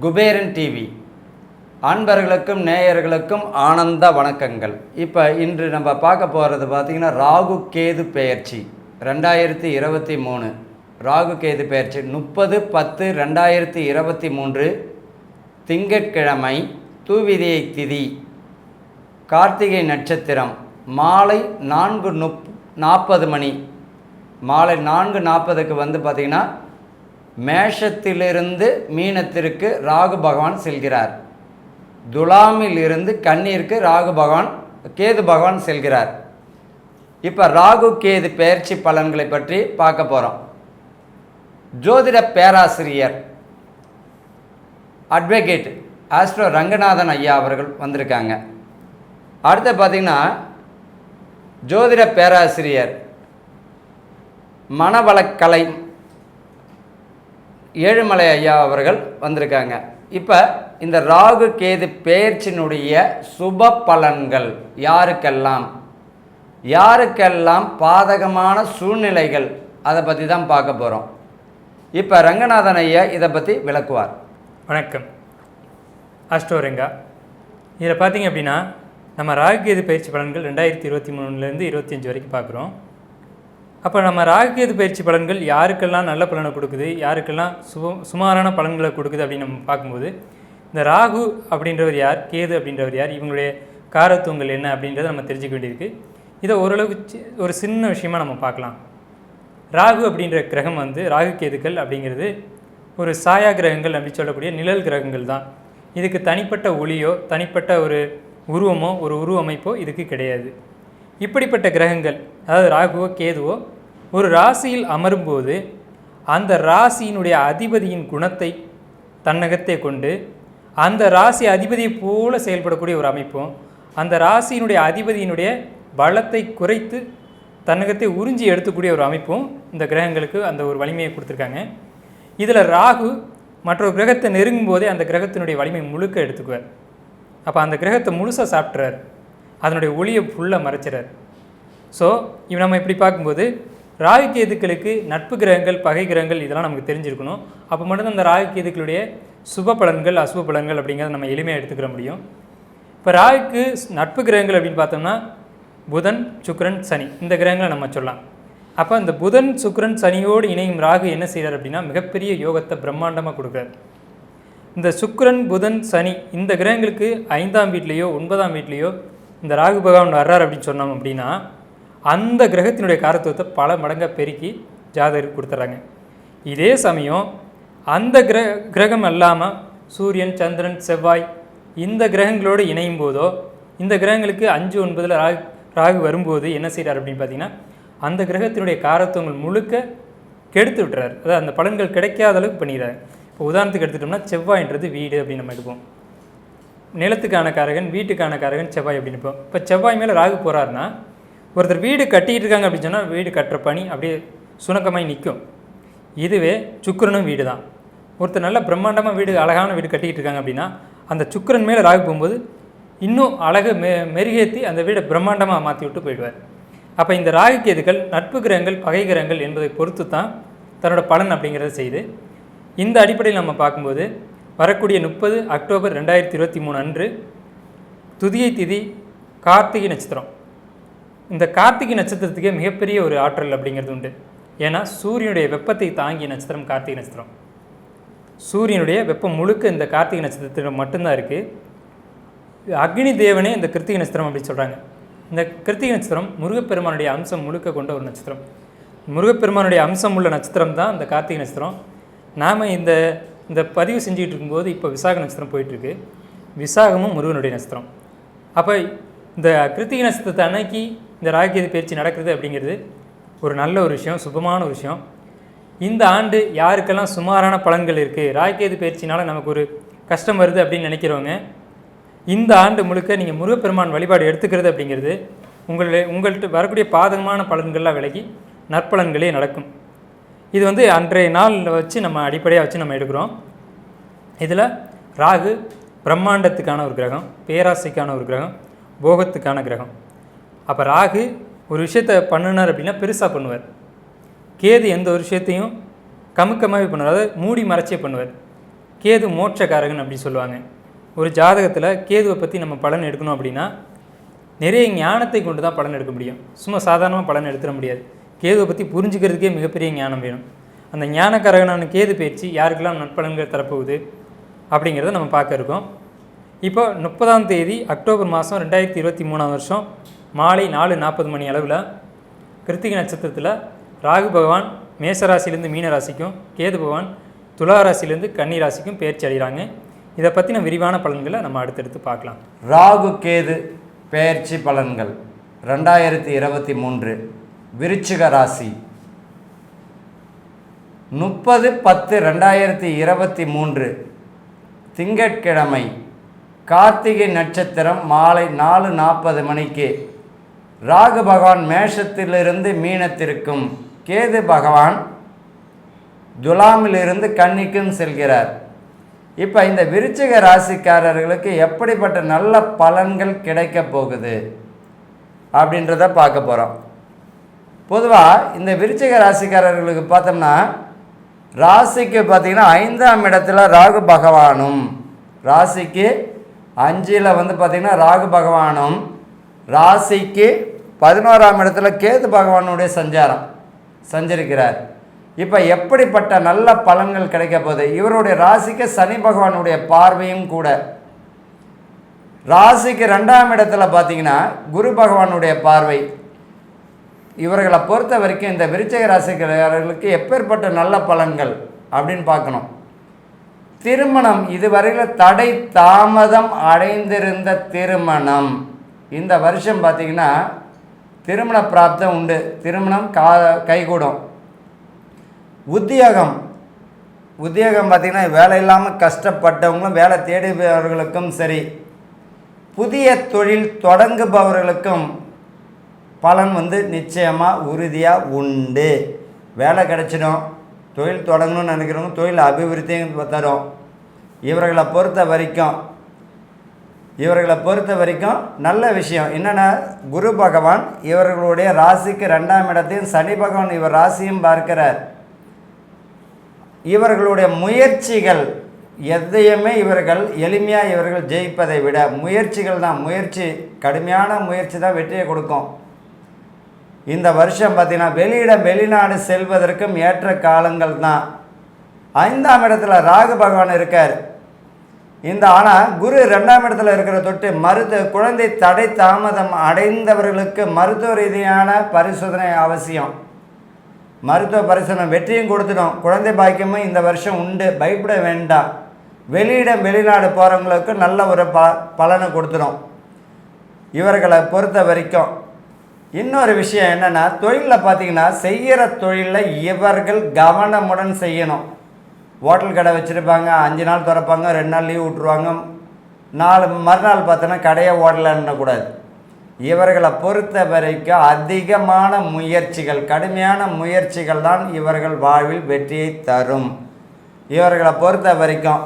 Kuberan TV அன்பர்களுக்கும் நேயர்களுக்கும் ஆனந்த வணக்கங்கள். இப்போ இன்று நம்ம பார்க்க போகிறது பார்த்திங்கன்னா ராகு கேது பெயர்ச்சி. ரெண்டாயிரத்தி இருபத்தி மூணு. ராகு கேது பெயர்ச்சி. முப்பது பத்து ரெண்டாயிரத்தி இருபத்தி மூன்று. திங்கட்கிழமை தூவிதியை திதி. கார்த்திகை நட்சத்திரம். மாலை நான்கு நுப் நாற்பது மணி. மாலை நான்கு நாற்பதுக்கு வந்து பார்த்திங்கன்னா மேஷத்திலிருந்து மீனத்திற்கு ராகு பகவான் செல்கிறார். துலாமில் இருந்து கண்ணீருக்கு ராகு பகவான் கேது பகவான் செல்கிறார். இப்போ ராகு கேது பெயர்ச்சி பலன்களை பற்றி பார்க்க போகிறோம் ஜோதிட பேராசிரியர் அட்வொகேட் ஆஸ்ட்ரோ ரங்கநாதன் ஐயா அவர்கள் வந்திருக்காங்க. அடுத்து பார்த்திங்கன்னா ஜோதிட பேராசிரியர் மனவளக்கலை ஏழுமலை ஐயா அவர்கள் வந்திருக்காங்க. இப்போ இந்த ராகு கேது பேர்ச்சினுடைய சுப பலன்கள் யாருக்கெல்லாம்? யாருக்கெல்லாம் பாதகமான சூழ்நிலைகள்? அதை பற்றி தான் பார்க்க போகிறோம் இப்போ ரங்கநாதன் ஐயா இதை பற்றி விளக்குவார். வணக்கம். அஷ்டோரங்கா இதில் பார்த்தீங்க அப்படின்னா நம்ம ராகு கேது பயிற்சி பலன்கள் ரெண்டாயிரத்தி இருபத்தி மூணுலேருந்து இருபத்தஞ்சி வரைக்கும் பார்க்குறோம். அப்போ நம்ம ராகுகேது பயிற்சி பலன்கள் யாருக்கெல்லாம் நல்ல பலனை கொடுக்குது? யாருக்கெல்லாம் சும சுமாரான பலன்களை கொடுக்குது அப்படின்னு நம்ம பார்க்கும்போது இந்த ராகு அப்படின்றவர் யார்? கேது அப்படின்றவர் யார்? இவங்களுடைய காரத்துவங்கள் என்ன அப்படின்றத நம்ம தெரிஞ்சுக்க வேண்டியிருக்கு. இதை ஓரளவுக்கு சி- ஒரு சின்ன விஷயமாக நம்ம பார்க்கலாம். ராகு அப்படின்ற கிரகம் வந்து ராகு கேதுக்கள் அப்படிங்கிறது ஒரு சாயா கிரகங்கள் அப்படி சொல்லக்கூடிய நிழல் கிரகங்கள் தான். இதுக்கு தனிப்பட்ட ஒளியோ தனிப்பட்ட ஒரு உருவமோ ஒரு உருவமைப்போ இதுக்கு கிடையாது. இப்படிப்பட்ட கிரகங்கள் அதாவது ராகுவோ கேதுவோ ஒரு ராசியில் அமரும்போது அந்த ராசியினுடைய அதிபதியின் குணத்தை தன்னகத்தை கொண்டு அந்த ராசி அதிபதியை போல செயல்படக்கூடிய ஒரு அமைப்பும் அந்த ராசியினுடைய அதிபதியினுடைய பலத்தை குறைத்து தன்னகத்தை உறிஞ்சி எடுத்துக்கூடிய ஒரு அமைப்பும் இந்த கிரகங்களுக்கு அந்த ஒரு வலிமையை கொடுத்துருக்காங்க. இதில் ராகு மற்றொரு கிரகத்தை நெருங்கும் போதே அந்த கிரகத்தினுடைய வலிமை முழுக்க எடுத்துக்குவார். அப்போ அந்த கிரகத்தை முழுசாக சாப்பிட்றாரு அதனுடைய ஒளியை ஃபுல்லாக மறைச்சிறார். ஸோ இவன் நம்ம இப்படி பார்க்கும்போது ராகு கேதுக்களுக்கு நட்பு கிரகங்கள் பகை கிரகங்கள் இதெல்லாம் நமக்கு தெரிஞ்சிருக்கணும். அப்போ மட்டும்தான் அந்த ராகு கேதுக்களுடைய சுப பலன்கள் அசுப பலன்கள் அப்படிங்கிறத நம்ம எளிமையாக எடுத்துக்கிற முடியும். இப்போ ராகுக்கு நட்பு கிரகங்கள் அப்படின்னு பார்த்தோம்னா புதன் சுக்ரன் சனி. இந்த கிரகங்களை நம்ம சொல்லலாம். அப்போ இந்த புதன் சுக்ரன் சனியோடு இணையும் ராகு என்ன செய்கிறார் அப்படின்னா மிகப்பெரிய யோகத்தை பிரம்மாண்டமாக கொடுக்குறார். இந்த சுக்ரன் புதன் சனி இந்த கிரகங்களுக்கு ஐந்தாம் வீட்லேயோ ஒன்பதாம் வீட்லேயோ இந்த ராகு பகவான் வர்றார் அப்படின்னு சொன்னோம் அப்படின்னா அந்த கிரகத்தினுடைய காரத்துவத்தை பல மடங்காக பெருக்கி ஜாதகருக்கு கொடுத்துட்றாங்க இதே சமயம் அந்த கிர கிரகம் அல்லாமல் சூரியன் சந்திரன் செவ்வாய் இந்த கிரகங்களோடு இணையும் போதோ இந்த கிரகங்களுக்கு அஞ்சு ஒன்பதில் ராகு ராகு வரும்போது என்ன செய்கிறார் அப்படின்னு பார்த்தீங்கன்னா அந்த கிரகத்தினுடைய காரத்துவங்கள் முழுக்க கெடுத்து விட்டுறாரு. அதாவது அந்த பலன்கள் கிடைக்காத அளவுக்கு பண்ணிடுறாரு. இப்போ உதாரணத்துக்கு எடுத்துட்டோம்னா செவ்வாய்ன்றது வீடு அப்படின்னு நம்ம எடுப்போம். நிலத்துக்கான காரகன் வீட்டுக்கான காரகன் செவ்வாய் அப்படின்னு இப்போ செவ்வாய் மேலே ராகு போகிறாருன்னா ஒருத்தர் வீடு கட்டிட்டு இருக்காங்க அப்படின்னு சொன்னால் வீடு கட்டுற பணி அப்படியே சுணக்கமாய் நிற்கும் இதுவே சுக்கிரனும் வீடு தான் ஒருத்தர் நல்ல பிரம்மாண்டமாக வீடு அழகான வீடு கட்டிக்கிட்டு இருக்காங்க அப்படின்னா அந்த சுக்கரன் மேலே ராகு போகும்போது இன்னும் அழகை மெ மெருகேற்றி அந்த வீடை பிரம்மாண்டமாக மாற்றி விட்டு போயிடுவார். அப்போ இந்த ராகு கேதுகள் நட்பு கிரகங்கள் பகை கிரகங்கள் என்பதை பொறுத்து தான் தன்னோட பலன் அப்படிங்கிறத செய்து இந்த அடிப்படையில் நம்ம பார்க்கும்போது வரக்கூடிய முப்பது அக்டோபர் ரெண்டாயிரத்தி இருபத்தி மூணு அன்று துதியை திதி கார்த்திகை நட்சத்திரம். இந்த கார்த்திகை நட்சத்திரத்துக்கே மிகப்பெரிய ஒரு ஆற்றல் அப்படிங்கிறது உண்டு. ஏன்னா சூரியனுடைய வெப்பத்தை தாங்கிய நட்சத்திரம் கார்த்திகை நட்சத்திரம். சூரியனுடைய வெப்பம் முழுக்க இந்த கார்த்திகை நட்சத்திரத்தில் மட்டும்தான் இருக்குது அக்னி தேவனே இந்த கிருத்திகை நட்சத்திரம் அப்படின்னு சொல்கிறாங்க இந்த கிருத்திகை நட்சத்திரம் முருகப்பெருமானுடைய அம்சம் முழுக்க கொண்ட ஒரு நட்சத்திரம். முருகப்பெருமானுடைய அம்சம் உள்ள நட்சத்திரம் தான் இந்த கார்த்திகை நட்சத்திரம். நாம் இந்த இந்த பதிவு செஞ்சுக்கிட்டு இருக்கும்போது இப்போ விசாக நட்சத்திரம் போயிட்டுருக்கு. விசாகமும் முருகனுடைய நட்சத்திரம். அப்போ இந்த கிருத்திகை நட்சத்திரத்தை அன்னைக்கு இந்த ராகியது பயிற்சி நடக்கிறது அப்படிங்கிறது ஒரு நல்ல ஒரு விஷயம் சுபமான ஒரு விஷயம். இந்த ஆண்டு யாருக்கெல்லாம் சுமாரான பலன்கள் இருக்குது ராகியது பயிற்சினால் நமக்கு ஒரு கஷ்டம் வருது அப்படின்னு நினைக்கிறவங்க இந்த ஆண்டு முழுக்க நீங்கள் முருகப்பெருமான் வழிபாடு எடுத்துக்கிறது அப்படிங்கிறது உங்களுடைய உங்கள்கிட்ட வரக்கூடிய பாதகமான பலன்கள்லாம் விலகி நற்பலன்களே நடக்கும். இது வந்து அன்றைய நாளில் வச்சு நம்ம அடிப்படையாக வச்சு நம்ம எடுக்கிறோம். இதில் ராகு பிரம்மாண்டத்துக்கான ஒரு கிரகம் பேராசைக்கான ஒரு கிரகம் போகத்துக்கான கிரகம். அப்போ ராகு ஒரு விஷயத்த பண்ணுனார் அப்படின்னா பெருசாக பண்ணுவார். கேது எந்த ஒரு விஷயத்தையும் கமுக்கமாகவே பண்ணுவார். அதாவது மூடி மறைச்சே பண்ணுவார். கேது மோட்சக்காரகன் அப்படி சொல்லுவாங்க. ஒரு ஜாதகத்தில் கேதுவை பற்றி நம்ம பலன் எடுக்கணும் அப்படின்னா நிறைய ஞானத்தை கொண்டு தான் பலன் எடுக்க முடியும். சும்மா சாதாரணமாக பலன் எடுத்துட முடியாது. கேதுவை பற்றி புரிஞ்சுக்கிறதுக்கே மிகப்பெரிய ஞானம் வேணும். அந்த ஞானக்காரகனான கேது பயிற்சி யாருக்கெல்லாம் நட்பலன்கள் தரப்போகுது அப்படிங்கிறத நம்ம பார்க்க இருக்கோம். இப்போ முப்பதாம் தேதி அக்டோபர் மாதம் ரெண்டாயிரத்தி இருபத்தி மூணாம் வருஷம் மாலை நாலு நாற்பது மணி அளவில் கிருத்திகை நட்சத்திரத்தில் ராகு பகவான் மேசராசிலேருந்து மீன ராசிக்கும் கேது பகவான் துலா ராசிலேருந்து கன்னி ராசிக்கும் பயிற்சி அடைகிறாங்க. இதை பற்றின விரிவான பலன்களை நம்ம அடுத்தடுத்து பார்க்கலாம். ராகு கேது பெயர்ச்சி பலன்கள். ரெண்டாயிரத்தி இருபத்தி மூன்று விருச்சிக ராசி. முப்பது பத்து ரெண்டாயிரத்தி இருபத்தி மூன்று திங்கட்கிழமை கார்த்திகை நட்சத்திரம் மாலை நாலு நாற்பது மணிக்கு ராகு பகவான் மேஷத்திலிருந்து மீனத்திற்கும் கேது பகவான் துலாமிலிருந்து கன்னிக்கும் செல்கிறார். இப்போ இந்த விருச்சிக ராசிக்காரர்களுக்கு எப்படிப்பட்ட நல்ல பலன்கள் கிடைக்க போகுது அப்படின்றத பார்க்க போகிறோம் பொதுவாக இந்த விருச்சிக ராசிக்காரர்களுக்கு பார்த்தோம்னா ராசிக்கு பார்த்தீங்கன்னா ஐந்தாம் இடத்துல ராகு பகவானும் ராசிக்கு அஞ்சில் வந்து பார்த்திங்கன்னா ராகு பகவானும் ராசிக்கு பதினோராம் இடத்துல கேது பகவானுடைய சஞ்சாரம் சஞ்சரிக்கிறார். இப்போ எப்படிப்பட்ட நல்ல பலன்கள் கிடைக்க போகுது? இவருடைய ராசிக்கு சனி பகவானுடைய பார்வையும் கூட. ராசிக்கு ரெண்டாம் இடத்துல பார்த்தீங்கன்னா குரு பகவானுடைய பார்வை. இவர்களை பொறுத்த வரைக்கும் இந்த விருச்சக ராசிக்காரர்களுக்கு எப்பேற்பட்ட நல்ல பலன்கள் அப்படின்னு பார்க்கணும். திருமணம் இதுவரையில் தடை தாமதம் அடைந்திருந்த திருமணம். இந்த வருஷம் பார்த்தீங்கன்னா திருமண பிராப்தம் உண்டு. திருமணம் கா கைகூடும். உத்தியோகம். உத்தியோகம் பார்த்திங்கன்னா வேலை இல்லாமல் கஷ்டப்பட்டவங்களும் வேலை தேடுபவர்களுக்கும் சரி புதிய தொழில் தொடங்குபவர்களுக்கும் பலன் வந்து நிச்சயமாக உறுதியாக உண்டு. வேலை கிடச்சிடும். தொழில் தொடங்கணும்னு நினைக்கிறவங்க தொழில் அபிவிருத்தியும் தரும். இவர்களை பொறுத்த வரைக்கும் இவர்களை பொறுத்த வரைக்கும் நல்ல விஷயம். என்னென்னா குரு பகவான் இவர்களுடைய ராசிக்கு ரெண்டாம் இடத்தையும் சனி பகவான் இவர் ராசியும் பார்க்கிறார். இவர்களுடைய முயற்சிகள் எதையுமே இவர்கள் எளிமையாக இவர்கள் ஜெயிப்பதை விட முயற்சிகள் தான். முயற்சி கடுமையான முயற்சி தான் வெற்றியை கொடுக்கும். இந்த வருஷம் பார்த்திங்கன்னா வெளியிடம் வெளிநாடு செல்வதற்கும் ஏற்ற காலங்கள் தான். ஐந்தாம் இடத்துல ராகு பகவான் இருக்கார். இந்த ஆனால் குரு ரெண்டாம் இடத்துல இருக்கிற தொட்டு மருத்துவ குழந்தை தடை தாமதம் அடைந்தவர்களுக்கு மருத்துவ ரீதியான பரிசோதனை அவசியம். மருத்துவ பரிசோதனை வெற்றியும் கொடுத்துடும் குழந்தை பாக்கியமும் இந்த வருஷம் உண்டு. பயப்பட வேண்டாம். வெளியிடம் வெளிநாடு போகிறவங்களுக்கு நல்ல ஒரு ப பலனை கொடுத்துடும் இவர்களை பொறுத்த வரைக்கும் இன்னொரு விஷயம் என்னென்னா தொழிலில் பார்த்தீங்கன்னா செய்கிற தொழிலில் இவர்கள் கவனமுடன் செய்யணும். ஹோட்டல் கடை வச்சுருப்பாங்க அஞ்சு நாள் திறப்பாங்க ரெண்டு நாள் லீவ் விட்ருவாங்க நாலு மறுநாள் பார்த்தோன்னா கடையை ஓடலன்னக்கூடாது இவர்களை பொறுத்த வரைக்கும் அதிகமான முயற்சிகள் கடுமையான முயற்சிகள் தான் இவர்கள் வாழ்வில் வெற்றியை தரும். இவர்களை பொறுத்த வரைக்கும்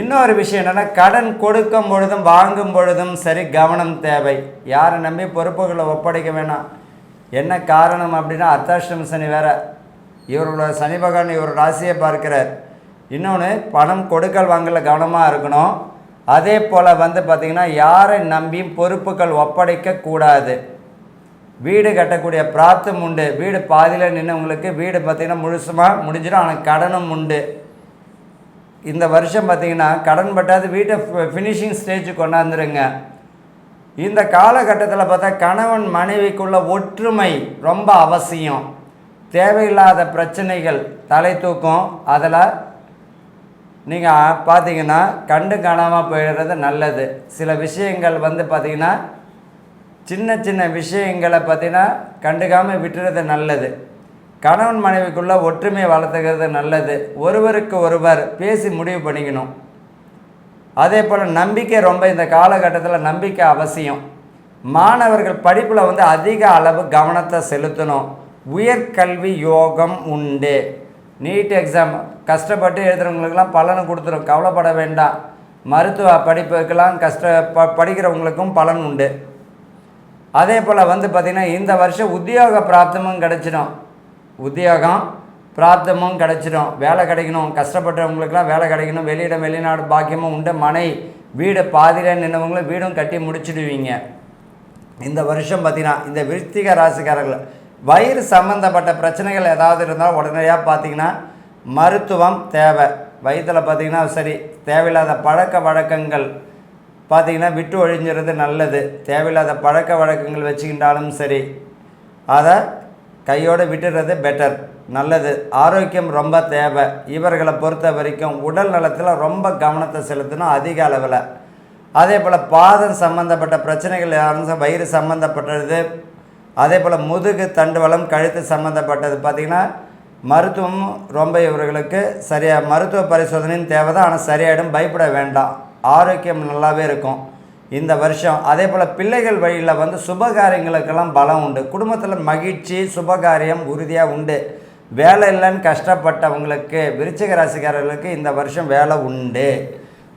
இன்னொரு விஷயம் என்னென்னா கடன் கொடுக்கும் பொழுதும் வாங்கும் பொழுதும் சரி கவனம் தேவை. யாரை நம்பி பொறுப்புகளை ஒப்படைக்க வேணாம். என்ன காரணம் அப்படின்னா அர்த்தாஷ்டம் சனி வேற இவரோட சனி பகவான் இவர் ராசியை பார்க்கிறார். இன்னொன்று பணம் கொடுக்கல் வாங்கல கவனமாக இருக்கணும். அதே போல் வந்து பார்த்திங்கன்னா யாரை நம்பியும் பொறுப்புகள் ஒப்படைக்க கூடாது. வீடு கட்டக்கூடிய பிராப்தம் உண்டு. வீடு பாதியில் நின்றவங்களுக்கு வீடு பார்த்திங்கன்னா முழுசுமாக முடிஞ்சிடும். ஆனால் கடனும் உண்டு. இந்த வருஷம் பார்த்திங்கன்னா கடன் பட்டாது வீட்டை ஃபினிஷிங் ஸ்டேஜுக்கு கொண்டாந்துருங்க. இந்த காலகட்டத்தில் பார்த்தா கணவன் மனைவிக்குள்ள ஒற்றுமை ரொம்ப அவசியம். தேவையில்லாத பிரச்சனைகள் தலை தூக்கும். அதில் நீங்கள் பார்த்தீங்கன்னா கண்டு காணாமல் போயிடுறது நல்லது. சில விஷயங்கள் வந்து பார்த்திங்கன்னா சின்ன சின்ன விஷயங்களை பார்த்தீங்கன்னா கண்டுக்காமல் விட்டுறது நல்லது. கணவன் மனைவிக்குள்ளே ஒற்றுமை வளர்த்துக்கிறது நல்லது. ஒருவருக்கு ஒருவர் பேசி முடிவு பண்ணிக்கணும். அதே போல் நம்பிக்கை ரொம்ப இந்த காலகட்டத்தில் நம்பிக்கை அவசியம். மாணவர்கள் படிப்பில் வந்து அதிக அளவு கவனத்தை செலுத்தணும். உயர்கல்வி யோகம் உண்டு. நீட் எக்ஸாம் கஷ்டப்பட்டு எழுதுகிறவங்களுக்கெல்லாம் பலனை கொடுத்துரும். கவலைப்பட வேண்டாம். மருத்துவ படிப்புக்கெல்லாம் கஷ்ட ப படிக்கிறவங்களுக்கும் பலன் உண்டு. அதே போல் வந்து பார்த்திங்கன்னா இந்த வருஷம் உத்தியோக பிராப்தமும் கிடச்சிடும். உத்தியோகம் பிராப்தமும் கிடச்சிடும். வேலை கிடைக்கணும். கஷ்டப்பட்டவங்களுக்குலாம் வேலை கிடைக்கணும். வெளியிடம் வெளிநாடு பாக்கியமும் உண்டு. மனை வீடு பாதியில் நின்றவங்களும் வீடும் கட்டி முடிச்சிடுவீங்க. இந்த வருஷம் பார்த்திங்கன்னா இந்த விருத்திக ராசிக்காரர்கள் வயிறு சம்மந்தப்பட்ட பிரச்சனைகள் ஏதாவது இருந்தால் உடனடியாக பார்த்தீங்கன்னா மருத்துவம் தேவை. வயிற்றில் பார்த்தீங்கன்னா சரி தேவையில்லாத பழக்க வழக்கங்கள் பார்த்தீங்கன்னா விட்டு ஒழிஞ்சிறது நல்லது. தேவையில்லாத பழக்க வழக்கங்கள் வச்சுக்கிட்டாலும் சரி அதை கையோடு விட்டுறது பெட்டர் நல்லது. ஆரோக்கியம் ரொம்ப தேவை. இவர்களை பொறுத்த வரைக்கும் உடல் நலத்தில் ரொம்ப கவனத்தை செலுத்தணும் அதிக அளவில். அதே போல் பாதம் சம்மந்தப்பட்ட பிரச்சனைகள் யாரும் வயிறு சம்மந்தப்பட்டது அதே போல் முதுகு தண்டுவலம் கழுத்து சம்மந்தப்பட்டது பார்த்திங்கன்னா மருத்துவமும் ரொம்ப இவர்களுக்கு சரியாக மருத்துவ பரிசோதனையும் தேவை தான் ஆனால் சரியாயிடும் பயப்பட வேண்டாம். ஆரோக்கியம் நல்லாவே இருக்கும். இந்த வருஷம் அதே போல் பிள்ளைகள் வழியில் வந்து சுபகாரியங்களுக்கெல்லாம் பலம் உண்டு. குடும்பத்தில் மகிழ்ச்சி சுபகாரியம் உறுதியாக உண்டு. வேலை இல்லைன்னு கஷ்டப்பட்டவங்களுக்கு விருச்சிக ராசிக்காரர்களுக்கு இந்த வருஷம் வேலை உண்டு.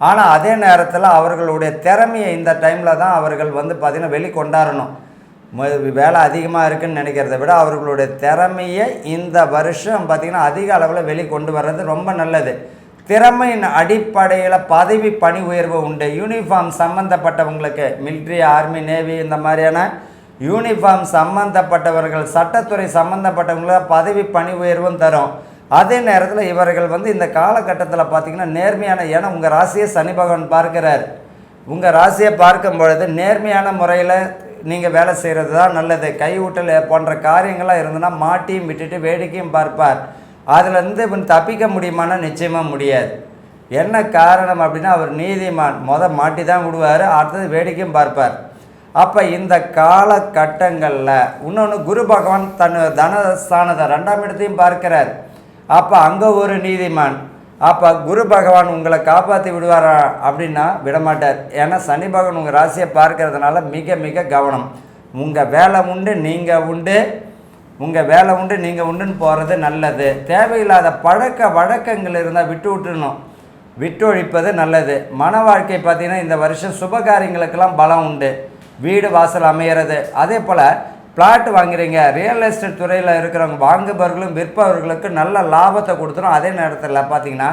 ஆனால் அதே நேரத்தில் அவர்களுடைய திறமையை இந்த டைமில் தான் அவர்கள் வந்து பார்த்திங்கன்னா வெளிக்கொண்டாடணும் வேலை அதிகமாக இருக்குன்னு நினைக்கிறத விட அவர்களுடைய திறமையை இந்த வருஷம் பார்த்திங்கன்னா அதிக அளவில் வெளிக்கொண்டு வர்றது ரொம்ப நல்லது. திறமையின் அடிப்படையில் பதவி பணி உயர்வு உண்டு. யூனிஃபார்ம் சம்மந்தப்பட்டவங்களுக்கு மிலிட்ரி ஆர்மி நேவி இந்த மாதிரியான யூனிஃபார்ம் சம்மந்தப்பட்டவர்கள் சட்டத்துறை சம்மந்தப்பட்டவங்களுக்கு பதவி பணி உயர்வும் தரும். அதே நேரத்தில் இவர்கள் வந்து இந்த காலகட்டத்தில் பார்த்திங்கன்னா நேர்மையான ஏன்னா உங்கள் ராசியை சனி பகவான் பார்க்கிறார். உங்கள் ராசியை பார்க்கும் பொழுது நேர்மையான முறையில் நீங்கள் வேலை செய்கிறது தான் நல்லது. கைவூட்டல் போன்ற காரியங்கள்லாம் இருந்ததுன்னா மாட்டியும் விட்டுட்டு வேடிக்கையும் பார்ப்பார். அதிலேருந்து இவன் தப்பிக்க முடியுமானா நிச்சயமாக முடியாது. என்ன காரணம் அப்படின்னா அவர் நீதிமான். மொதல் மாட்டி தான் விடுவார் அடுத்தது வேடிக்கையும் பார்ப்பார். அப்போ இந்த காலகட்டங்களில் இன்னொன்று குரு பகவான் தன் தனஸ்தானத்தை ரெண்டாம் இடத்தையும் பார்க்கிறார். அப்போ அங்கே ஒரு நீதிமான் அப்போ குரு பகவான் உங்களை காப்பாற்றி விடுவாரா அப்படின்னா விடமாட்டார். ஏன்னா சனி பகவான் உங்கள் ராசியை பார்க்கறதுனால மிக மிக கவனம். உங்கள் வேலை உண்டு நீங்கள் உண்டு. உங்கள் வேலை உண்டு நீங்கள் உண்டுன்னு போகிறது நல்லது. தேவையில்லாத பழக்க வழக்கங்கள் இருந்தால் விட்டு விட்டுணும் விட்டு ஒழிப்பது நல்லது. மன வாழ்க்கை பார்த்திங்கன்னா இந்த வருஷம் சுபகாரியங்களுக்கெல்லாம் பலம் உண்டு. வீடு வாசல் அமையிறது. அதே போல் பிளாட் வாங்குறீங்க. ரியல் எஸ்டேட் துறையில் இருக்கிறவங்க வாங்குபவர்களும் விற்பவர்களுக்கு நல்ல லாபத்தை கொடுத்துரும். அதே நேரத்தில் பார்த்தீங்கன்னா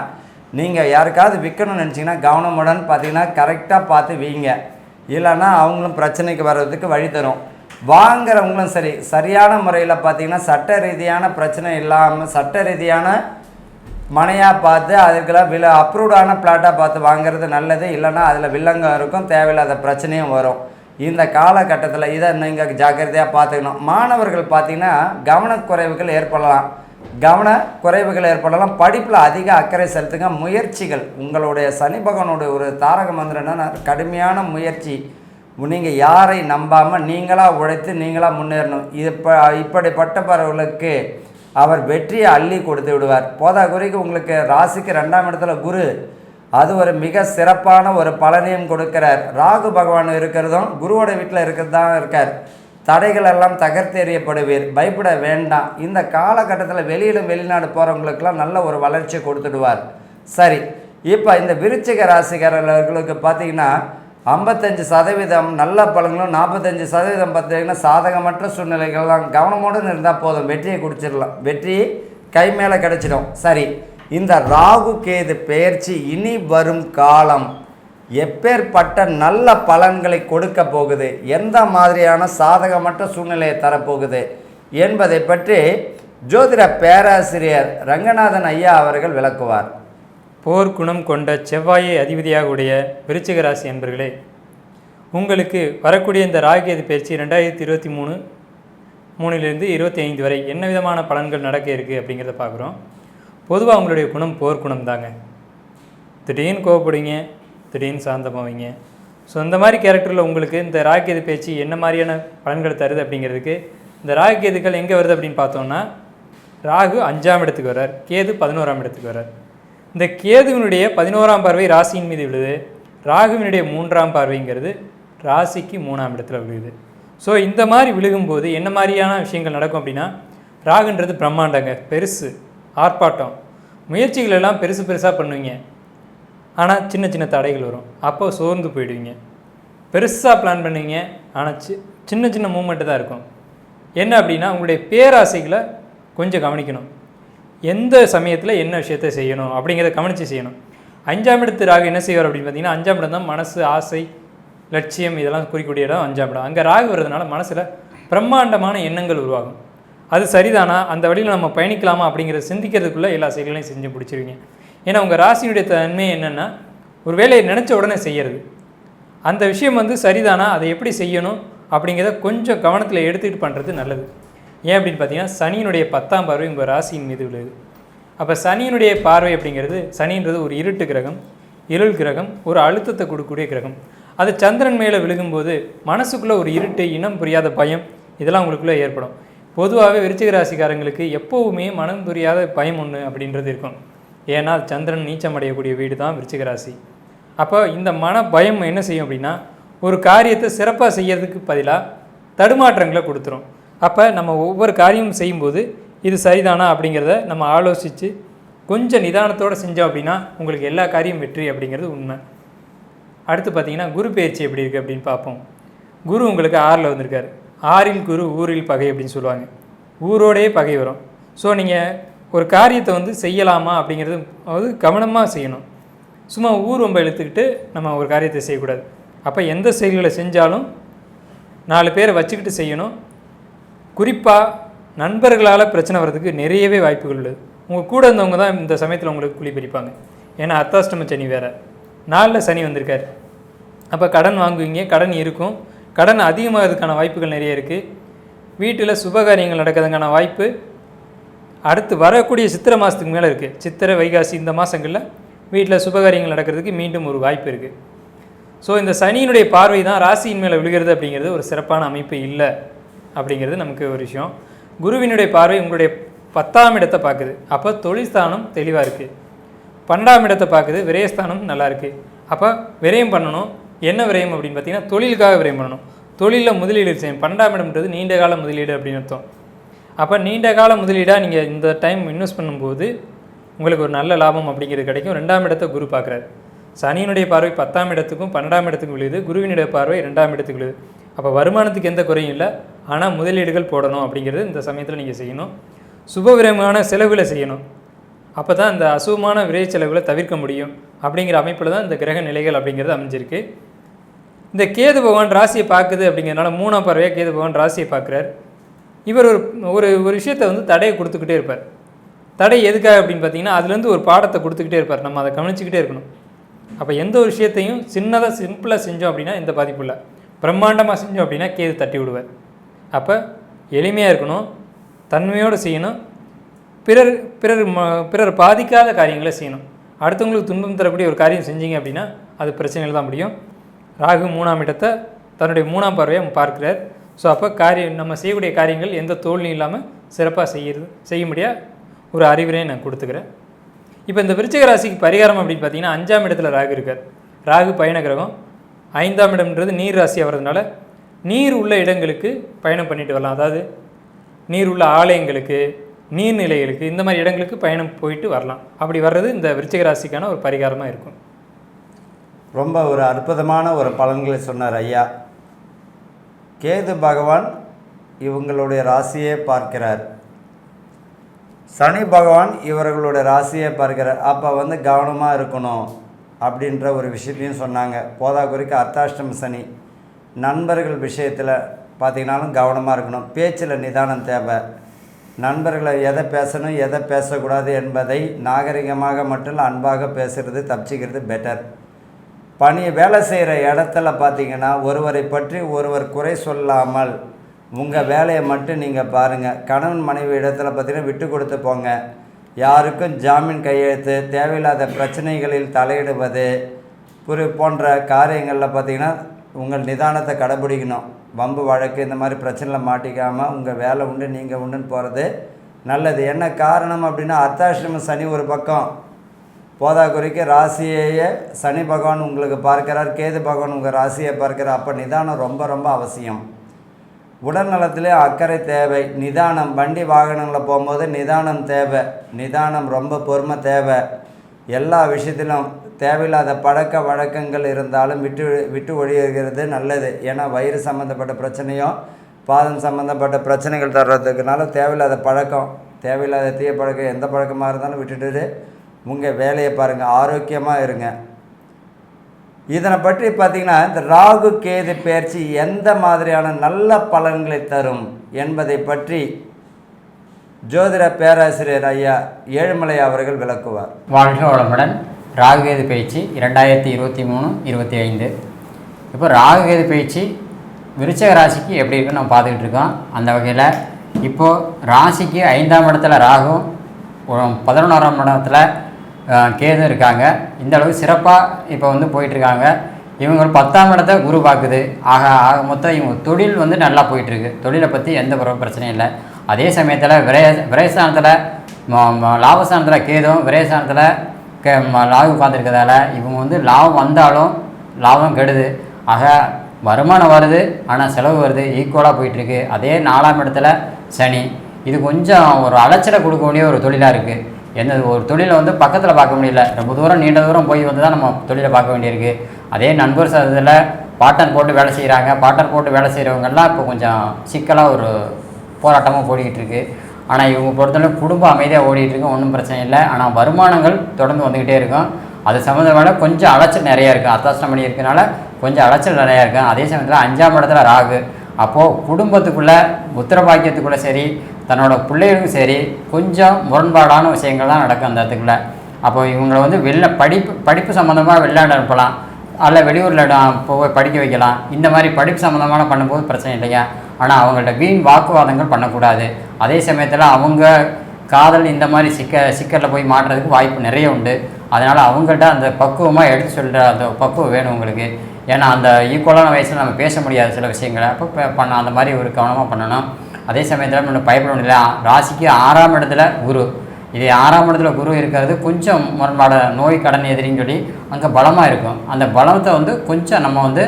நீங்கள் யாருக்காவது விற்கணும்னு நினச்சிங்கன்னா கவனமுடன் பார்த்தீங்கன்னா கரெக்டாக பார்த்து வீங்க. இல்லைன்னா அவங்களும் பிரச்சனைக்கு வர்றதுக்கு வழி தரும். வாங்குறவங்களும் சரி சரியான முறையில் பார்த்தீங்கன்னா சட்ட ரீதியான பிரச்சனை இல்லாமல் சட்ட ரீதியான மனையாக பார்த்து அதுக்கெல்லாம் வில அப்ரூவ்டான பிளாட்டாக பார்த்து வாங்குறது நல்லது. இல்லைன்னா அதில் வில்லங்கம் இருக்கும் தேவையில்லாத பிரச்சனையும் வரும். இந்த காலகட்டத்தில் இதை நீங்கள் ஜாக்கிரதையாக பார்த்துக்கணும் மாணவர்கள் பார்த்தீங்கன்னா கவனக்குறைவுகள் ஏற்படலாம். கவன குறைவுகள் ஏற்படலாம். படிப்பில் அதிக அக்கறை செலுத்துங்க. முயற்சிகள். உங்களுடைய சனி பகவானுடைய ஒரு தாரக மந்திரம் என்னன்னா கடுமையான முயற்சி. நீங்கள் யாரை நம்பாமல் நீங்களாக உழைத்து நீங்களாக முன்னேறணும். இப்போ இப்படிப்பட்டவர்களுக்கு அவர் வெற்றியை அள்ளி கொடுத்து விடுவார். போதா குறைக்கு உங்களுக்கு ராசிக்கு ரெண்டாம் இடத்துல குரு. அது ஒரு மிக சிறப்பான ஒரு பலனையும் கொடுக்கிறார். ராகு பகவான் இருக்கிறதும் குருவோட வீட்டில் இருக்கிறது தான் இருக்கார். தடைகள் எல்லாம் தகர்த்தெறியப்படுவீர் பயப்பட வேண்டாம். இந்த காலகட்டத்தில் வெளியிலும் வெளிநாடு போகிறவங்களுக்கெல்லாம் நல்ல ஒரு வளர்ச்சி கொடுத்துடுவார். சரி இப்போ இந்த விருச்சிக ராசிக்காரர்களுக்கு பார்த்தீங்கன்னா ஐம்பத்தஞ்சு சதவீதம் நல்ல பலன்களும் நாற்பத்தஞ்சு சதவீதம் பார்த்தீங்கன்னா சாதகமற்ற சூழ்நிலைகள்லாம் கவனமோடு இருந்தால் போதும். வெற்றியை குடிச்சிடலாம். வெற்றி கை மேலே கிடச்சிடும். சரி இந்த ராகு கேது பெயர்ச்சி இனி வரும் காலம். எப்பேற்பட்ட நல்ல பலன்களை கொடுக்க போகுது? எந்த மாதிரியான சாதகமற்ற சூழ்நிலையை தரப்போகுது? என்பதை பற்றி ஜோதிட பேராசிரியர் ரங்கநாதன் ஐயா அவர்கள் விளக்குவார். போர் குணம் கொண்ட செவ்வாயை அதிபதியாக உடைய விருச்சிக ராசி என்பர்களே உங்களுக்கு வரக்கூடிய இந்த ராகியது பயிற்சி ரெண்டாயிரத்தி இருபத்தி மூணு மூணிலிருந்து இருபத்தி ஐந்து வரை என்ன விதமான பலன்கள் நடக்க இருக்குது அப்படிங்கிறத பார்க்குறோம். பொதுவாக அவங்களுடைய குணம் போர்க்குணம் தாங்க. திடீர்னு கோவப்படுவீங்க திடீர்னு சாந்தமாவீங்க. ஸோ இந்த மாதிரி கேரக்டரில் உங்களுக்கு இந்த ராகேது பேச்சு என்ன மாதிரியான பலன்கள் தருது அப்படிங்கிறதுக்கு இந்த ராகியதுக்கள் எங்கே வருது அப்படின்னு பார்த்தோம்னா ராகு அஞ்சாம் இடத்துக்கு வர்றார் கேது பதினோராம் இடத்துக்கு வர்றார். இந்த கேதுவினுடைய பதினோராம் பார்வை ராசியின் மீது விழுது ராகுவினுடைய மூன்றாம் பார்வைங்கிறது ராசிக்கு மூணாம் இடத்துல விழுகுது ஸோ இந்த மாதிரி விழுகும்போது என்ன மாதிரியான விஷயங்கள் நடக்கும் அப்படின்னா ராகுன்றது பிரம்மாண்டங்க பெருசு. ஆர்ப்பாட்டம். முயற்சிகள் எல்லாம் பெருசு பெருசாக பண்ணுவீங்க. ஆனால் சின்ன சின்ன தடைகள் வரும். அப்போ சோர்ந்து போயிடுவீங்க. பெருசாக பிளான் பண்ணுவீங்க. ஆனால் சி சின்ன சின்ன மூமெண்ட்டு தான் இருக்கும். என்ன அப்படின்னா உங்களுடைய பேராசைகளை கொஞ்சம் கவனிக்கணும். எந்த சமயத்தில் என்ன விஷயத்தை செய்யணும் அப்படிங்கிறத கவனித்து செய்யணும். அஞ்சாம் இடத்து ராகு என்ன செய்வார் அப்படின்னு பார்த்தீங்கன்னா அஞ்சாம் இடம் தான் மனசு ஆசை லட்சியம் இதெல்லாம் குறிக்கக்கூடிய இடம் அஞ்சாம் இடம். அங்கே ராகு வர்றதுனால மனசில் பிரம்மாண்டமான எண்ணங்கள் உருவாகும். அது சரிதானா? அந்த வழியில் நம்ம பயணிக்கலாமா அப்படிங்கிறத சிந்திக்கிறதுக்குள்ளே எல்லா செயல்களையும் செஞ்சு பிடிச்சிருவீங்க ஏன்னா உங்கள் ராசியினுடைய தன்மை என்னென்னா ஒரு வேலையை நினச்ச உடனே செய்யறது. அந்த விஷயம் வந்து சரிதானா? அதை எப்படி செய்யணும்? அப்படிங்கிறத கொஞ்சம் கவனத்தில் எடுத்துக்கிட்டு பண்ணுறது நல்லது. ஏன் அப்படின்னு பார்த்தீங்கன்னா சனியினுடைய பத்தாம் பார்வை உங்கள் ராசியின் மீது விழுது அப்போ சனியினுடைய பார்வை அப்படிங்கிறது சனின்றது ஒரு இருட்டு கிரகம் இருள் கிரகம் ஒரு அழுத்தத்தை கொடுக்கக்கூடிய கிரகம். அது சந்திரன் மேலே விழுகும்போது மனசுக்குள்ளே ஒரு இருட்டு இனம் புரியாத பயம் இதெல்லாம் உங்களுக்குள்ளே ஏற்படும். பொதுவாகவே விருச்சிக ராசிக்காரங்களுக்கு எப்போவுமே மனம் புரியாத பயம் ஒன்று அப்படின்றது இருக்கும். ஏன்னா சந்திரன் நீச்சம் அடையக்கூடிய வீடு தான் விருச்சிக ராசி. அப்போ இந்த மன பயம் என்ன செய்யும் அப்படின்னா ஒரு காரியத்தை சிறப்பாக செய்யறதுக்கு பதிலாக தடுமாற்றங்களை கொடுத்துரும். அப்போ நம்ம ஒவ்வொரு காரியமும் செய்யும்போது இது சரிதானா அப்படிங்கிறத நம்ம ஆலோசித்து கொஞ்சம் நிதானத்தோடு செஞ்சோம் அப்படின்னா உங்களுக்கு எல்லா காரியம் வெற்றி அப்படிங்கிறது உண்மை. அடுத்து பார்த்தீங்கன்னா குரு பயிற்சி எப்படி இருக்குது அப்படின்னு பார்ப்போம். குரு உங்களுக்கு ஆறில் வந்திருக்காரு. ஆறில் குரு ஊரில் பகை அப்படின்னு சொல்லுவாங்க. ஊரோடையே பகை வரும். ஸோ நீங்கள் ஒரு காரியத்தை வந்து செய்யலாமா அப்படிங்கிறது அதாவது கவனமாக செய்யணும். சும்மா ஊர் ரொம்ப இழுத்துக்கிட்டு நம்ம ஒரு காரியத்தை செய்யக்கூடாது. அப்போ எந்த செயல்களை செஞ்சாலும் நாலு பேரை வச்சுக்கிட்டு செய்யணும். குறிப்பாக நண்பர்களால் பிரச்சனை வர்றதுக்கு நிறையவே வாய்ப்புகள் உள்ளது. உங்கள் கூட இருந்தவங்க தான் இந்த சமயத்தில் உங்களுக்கு குழி பிரிப்பாங்க ஏன்னா அர்த்தாஷ்டம சனி வேறு. நாளில் சனி வந்திருக்காரு. அப்போ கடன் வாங்குவீங்க கடன் இருக்கும். கடன் அதிகமாகிறதுக்கான வாய்ப்புகள் நிறைய இருக்குது வீட்டில் சுபகாரியங்கள் நடக்கிறதுக்கான வாய்ப்பு. அடுத்து வரக்கூடிய சித்திரை மாதத்துக்கு மேலே இருக்குது சித்திரை வைகாசி இந்த மாதங்களில் வீட்டில் சுபகாரியங்கள் நடக்கிறதுக்கு மீண்டும் ஒரு வாய்ப்பு இருக்குது ஸோ இந்த சனியினுடைய பார்வை தான் ராசியின் மேலே விழுகிறது அப்படிங்கிறது ஒரு சிறப்பான அமைப்பு இல்லை அப்படிங்கிறது நமக்கு ஒரு விஷயம். குருவினுடைய பார்வை உங்களுடைய பத்தாம் இடத்தை பார்க்குது. அப்போ தொழில்ஸ்தானம் தெளிவாக இருக்குது பன்னெண்டாம் இடத்தை பார்க்குது. விரயஸ்தானம் நல்லா இருக்குது அப்போ விரயம் பண்ணணும். என்ன விரயம் அப்படின்னு பார்த்தீங்கன்னா தொழிலுக்காக விரயம் பண்ணணும். தொழிலில் முதலீடு செய்யும் பன்னெண்டாம் இடம்ன்றது நீண்ட கால முதலீடு அப்படின்னு அர்த்தம். அப்போ நீண்ட கால முதலீடாக நீங்கள் இந்த டைம் இன்வெஸ்ட் பண்ணும்போது உங்களுக்கு ஒரு நல்ல லாபம் அப்படிங்கிறது கிடைக்கும். ரெண்டாம் இடத்தை குரு பார்க்குறாரு. சனியினுடைய பார்வை பத்தாம் இடத்துக்கும் பன்னெண்டாம் இடத்துக்கும் விழுது. குருவினுடைய பார்வை ரெண்டாம் இடத்துக்கு விழுது. அப்போ வருமானத்துக்கு எந்த குறையும் இல்லை. ஆனால் முதலீடுகள் போடணும் அப்படிங்கிறது இந்த சமயத்தில் நீங்கள் செய்யணும். சுபவிரமான செலவுகளை செய்யணும். அப்போ தான் இந்த அசுவமான விரை செலவுகளை தவிர்க்க முடியும். அப்படிங்கிற அமைப்பில் தான் இந்த கிரக நிலைகள் அப்படிங்கிறது அமைஞ்சிருக்கு. இந்த கேது பகவான் ராசியை பார்க்குது அப்படிங்கிறதுனால மூணாம் பறவையாக கேது பகவான் ராசியை பார்க்குறார். இவர் ஒரு ஒரு ஒரு விஷயத்தை வந்து தடையை கொடுத்துக்கிட்டே இருப்பார். தடை எதுக்காக அப்படின்னு பார்த்தீங்கன்னா அதுலேருந்து ஒரு பாடத்தை கொடுத்துக்கிட்டே இருப்பார். நம்ம அதை கவனிச்சுக்கிட்டே இருக்கணும். அப்போ எந்த ஒரு விஷயத்தையும் சின்னதாக சிம்பிளாக செஞ்சோம் அப்படின்னா எந்த பாதிப்பு இல்லை பிரம்மாண்டமாக செஞ்சோம் அப்படின்னா கேது தட்டி விடுவார். அப்போ எளிமையாக இருக்கணும் தன்மையோடு செய்யணும் பிறர் பிறர் ம பிறர் பாதிக்காத காரியங்களை செய்யணும். அடுத்தவங்களுக்கு துன்பம் தரக்கூடிய ஒரு காரியம் செஞ்சீங்க அப்படின்னா அது பிரச்சனைகள் தான் முடியும். ராகு மூணாம் இடத்தை தன்னுடைய மூணாம் பார்வையை பார்க்கிறார். ஸோ அப்போ காரியம் நம்ம செய்யக்கூடிய காரியங்கள் எந்த தோல்வியும் இல்லாமல் சிறப்பாக செய்கிறது செய்ய முடியா ஒரு அறிவுரையை நான் கொடுத்துக்கிறேன். இப்போ இந்த விருச்சிக ராசிக்கு பரிகாரம் அப்படின்னு பார்த்தீங்கன்னா அஞ்சாம் இடத்துல ராகு இருக்கார். ராகு பயண கிரகம். ஐந்தாம் இடம்ன்றது நீர் ராசி ஆகிறதுனால நீர் உள்ள இடங்களுக்கு பயணம் பண்ணிட்டு வரலாம். அதாவது நீர் உள்ள ஆலயங்களுக்கு நீர்நிலைகளுக்கு இந்த மாதிரி இடங்களுக்கு பயணம் போயிட்டு வரலாம். அப்படி வர்றது இந்த விருச்சிக ராசிக்கான ஒரு பரிகாரமாக இருக்கும். ரொம்ப ஒரு அற்புதமான ஒரு பலன்களை சொன்னார் ஐயா. கேது பகவான் இவங்களுடைய ராசியை பார்க்கிறார். சனி பகவான் இவர்களுடைய ராசியை பார்க்கிறார். அப்போ வந்து கவனமாக இருக்கணும் அப்படின்ற ஒரு விஷயத்தையும் சொன்னாங்க. போதாக்குறைக்கு அர்த்தாஷ்டம சனி. நண்பர்கள் விஷயத்தில் பார்த்திங்கனாலும் கவனமாக இருக்கணும். பேச்சில் நிதானம் தேவை. நண்பர்களை எதை பேசணும் எதை பேசக்கூடாது என்பதை நாகரிகமாக மட்டும் அன்பாக பேசுகிறது தப்பிச்சிக்கிறது பெட்டர் பணி வேலை செய்கிற இடத்துல பார்த்தீங்கன்னா ஒருவரை பற்றி ஒருவர் குறை சொல்லாமல் உங்கள் வேலையை மட்டும் நீங்கள் பாருங்கள் கணவன் மனைவி இடத்துல பார்த்தீங்கன்னா விட்டு கொடுத்து போங்க. யாருக்கும் ஜாமீன் கையெழுத்து தேவையில்லாத பிரச்சனைகளில் தலையிடுவது புரி போன்ற காரியங்களில் பார்த்தீங்கன்னா உங்கள் நிதானத்தை கடைபிடிக்கணும். வம்பு வழக்கு இந்த மாதிரி பிரச்சனையில் மாட்டிக்காமல் உங்கள் வேலை உண்டு நீங்கள் உண்டுன்னு போகிறது நல்லது. என்ன காரணம் அப்படின்னா அர்த்தாசிரம சனி ஒரு பக்கம். போதாக்குறைக்கு ராசியையே சனி பகவான் உங்களுக்கு பார்க்கிறார் கேது பகவான் உங்கள் ராசியை பார்க்கிறார். அப்போ நிதானம் ரொம்ப ரொம்ப அவசியம். உடல் நலத்திலே அக்கறை தேவை. நிதானம் வண்டி வாகனங்களில் போகும்போது நிதானம் தேவை. நிதானம் ரொம்ப பொறுமை தேவை. எல்லா விஷயத்திலும் தேவையில்லாத பழக்க வழக்கங்கள் இருந்தாலும் விட்டு விட்டு ஒழிகிறது நல்லது. ஏன்னா வயிறு சம்மந்தப்பட்ட பிரச்சனையும் பாதம் சம்மந்தப்பட்ட பிரச்சனைகள் தர்றதுக்குனால தேவையில்லாத பழக்கம் தேவையில்லாத தீய பழக்கம் எந்த பழக்கமாக இருந்தாலும் விட்டுட்டு உங்கள் வேலையை பாருங்கள் ஆரோக்கியமாக இருங்க. இதனை பற்றி பார்த்தீங்கன்னா இந்த ராகு கேது பயிற்சி எந்த மாதிரியான நல்ல பலன்களை தரும் என்பதை பற்றி ஜோதிட பேராசிரியர் ஐயா ஏழுமலை அவர்கள் விளக்குவார். வாழ்க வளமுடன். ராகுகேது பயிற்சி இரண்டாயிரத்தி இருபத்தி மூணு இருபத்தி ஐந்து. இப்போ ராகுகேது பயிற்சி விருச்சக ராசிக்கு எப்படி இருக்குன்னு நம்ம பார்த்துக்கிட்டு இருக்கோம். அந்த வகையில் இப்போது ராசிக்கு ஐந்தாம் இடத்துல ராகும் பதினொன்றாம் இடத்துல கேது இருக்காங்க. இந்த அளவுக்கு சிறப்பாக இப்போ வந்து போயிட்டுருக்காங்க. இவங்க ஒரு பத்தாம் இடத்த குரு பார்க்குது. ஆக ஆக மொத்தம் இவங்க தொழில் வந்து நல்லா போயிட்டுருக்கு. தொழிலை பற்றி எந்த ஒரு பிரச்சனையும் இல்லை. அதே சமயத்தில் விரய விரயஸ்தானத்தில் லாபஸ்தானத்தில் கேதும் விரயஸ்தானத்தில் கே லாபம் உட்காந்துருக்கிறதால இவங்க வந்து லாபம் வந்தாலும் லாபம் கெடுது. ஆக வருமானம் வருது ஆனால் செலவு வருது ஈக்குவலாக போயிட்டுருக்கு. அதே நாலாம் இடத்துல சனி. இது கொஞ்சம் ஒரு அலைச்சலை கொடுக்க வேண்டிய ஒரு தொழிலாக இருக்குது எந்த ஒரு தொழிலை வந்து பக்கத்தில் பார்க்க முடியல. ரொம்ப தூரம் நீண்ட தூரம் போய் வந்து தான் நம்ம தொழிலை பார்க்க வேண்டியிருக்கு. அதே நண்பர் சதத்தில் பாட்டன் போட்டு வேலை செய்கிறாங்க பாட்டன் போட்டு வேலை செய்கிறவங்கெல்லாம் இப்போ கொஞ்சம் சிக்கலாக ஒரு போராட்டமாக ஓடிக்கிட்டு இருக்குது ஆனால் இவங்க பொறுத்தவரை குடும்பம் அமைதியாக ஓடிட்டு இருக்கு ஒன்றும் பிரச்சனை இல்லை. ஆனால் வருமானங்கள் தொடர்ந்து வந்துக்கிட்டே இருக்கும். அது சம்மந்தமான கொஞ்சம் அலைச்சல் நிறையா இருக்கும் அத்தாசனம் பண்ணி இருக்கனால கொஞ்சம் அலைச்சல் நிறையா இருக்கும் அதே சமயத்தில் அஞ்சாம் இடத்துல ராகு. அப்போது குடும்பத்துக்குள்ளே உத்தரபாக்கியத்துக்குள்ளே சரி தன்னோட பிள்ளைகளுக்கும் சரி கொஞ்சம் முரண்பாடான விஷயங்கள் தான் நடக்கும் அந்த இடத்துக்குள்ளே. அப்போ இவங்களை வந்து வெளில படிப்பு படிப்பு சம்மந்தமாக வெளிநாடு அனுப்பலாம். அல்ல வெளியூரில் போய் படிக்க வைக்கலாம். இந்த மாதிரி படிப்பு சம்மந்தமான பண்ணும்போது பிரச்சனை இல்லைங்க. ஆனால் அவங்கள்ட்ட வீண் வாக்குவாதங்கள் பண்ணக்கூடாது. அதே சமயத்தில் அவங்க காதல் இந்த மாதிரி சிக்க சிக்கலில் போய் மாட்டுறதுக்கு வாய்ப்பு நிறைய உண்டு. அதனால் அவங்கள்ட்ட அந்த பக்குவமாக எடுத்து சொல்கிற அந்த பக்குவம் வேணும் உங்களுக்கு. ஏன்னா அந்த ஈக்குவலான வயசில் நம்ம பேச முடியாது சில விஷயங்களை அப்போ பண்ண அந்த மாதிரி ஒரு கவனமாக பண்ணணும். அதே சமயத்தில் நம்ம பயப்பட முடியல ராசிக்கு ஆறாம் இடத்துல குரு. இது ஆறாம் இடத்துல குரு இருக்கிறது கொஞ்சம் முரண்பாட நோய் கடன் எதிரின்னு சொல்லி அங்கே பலமாக இருக்கும். அந்த பலத்தை வந்து கொஞ்சம் நம்ம வந்து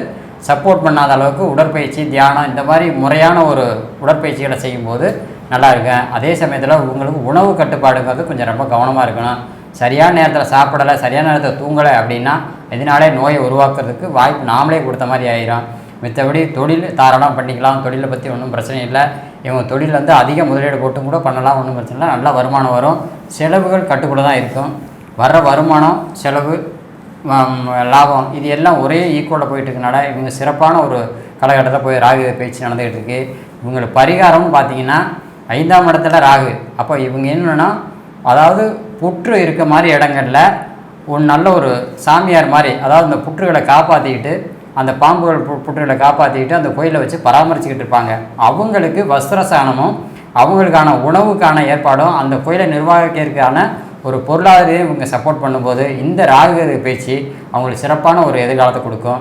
சப்போர்ட் பண்ணாத அளவுக்கு உடற்பயிற்சி தியானம் இந்த மாதிரி முறையான ஒரு உடற்பயிற்சிகளை செய்யும்போது நல்லா இருக்கும். அதே சமயத்தில் உங்களுக்கு உணவு கட்டுப்பாடுங்கிறது கொஞ்சம் ரொம்ப கவனமாக இருக்கணும். சரியான நேரத்தில் சாப்பிடலை சரியான நேரத்தில் தூங்கலை அப்படின்னா இதனாலே நோயை உருவாக்குறதுக்கு வாய்ப்பு நாமளே கொடுத்த மாதிரி ஆயிரும். மித்தபடி தொழில் தாராளம் பண்ணிக்கலாம். தொழிலை பற்றி ஒன்றும் பிரச்சனை இல்லை. இவங்க தொழில் வந்து அதிக முதலீடு போட்டும் கூட பண்ணலாம். ஒன்றும் பிரச்சனை இல்லை. நல்ல வருமானம் வரும். செலவுகள் கட்டுக்குள்ள தான் இருக்கும். வர்ற வருமானம் செலவு லாபம் இது எல்லாம் ஒரே ஈக்குவலில் போயிட்டு இருக்கனால இவங்க சிறப்பான ஒரு காலகட்டத்தில் போய் ராகு பயிற்சி நடந்துகிட்டு இருக்கு. இவங்களுக்கு பரிகாரம்னு பார்த்தீங்கன்னா ஐந்தாம் இடத்துல ராகு. அப்போ இவங்க என்னென்னா அதாவது புற்று இருக்க மாதிரி இடங்களில் ஒரு நல்ல ஒரு சாமியார் மாதிரி அதாவது இந்த புற்றுகளை காப்பாற்றிக்கிட்டு அந்த பாம்புகள் பு- புற்றுகளை காப்பாற்றிக்கிட்டு அந்த கோயிலை வச்சு பராமரிச்சுக்கிட்டு இருப்பாங்க. அவங்களுக்கு வஸ்திர சாணமும் அவங்களுக்கான உணவுக்கான ஏற்பாடும் அந்த கோயிலை நிர்வாகிக்கிறதுக்கான ஒரு பொருளாதார இவங்க சப்போர்ட் பண்ணும்போது இந்த ராகு பேச்சு அவங்களுக்கு சிறப்பான ஒரு எதிர்காலத்தை கொடுக்கும்.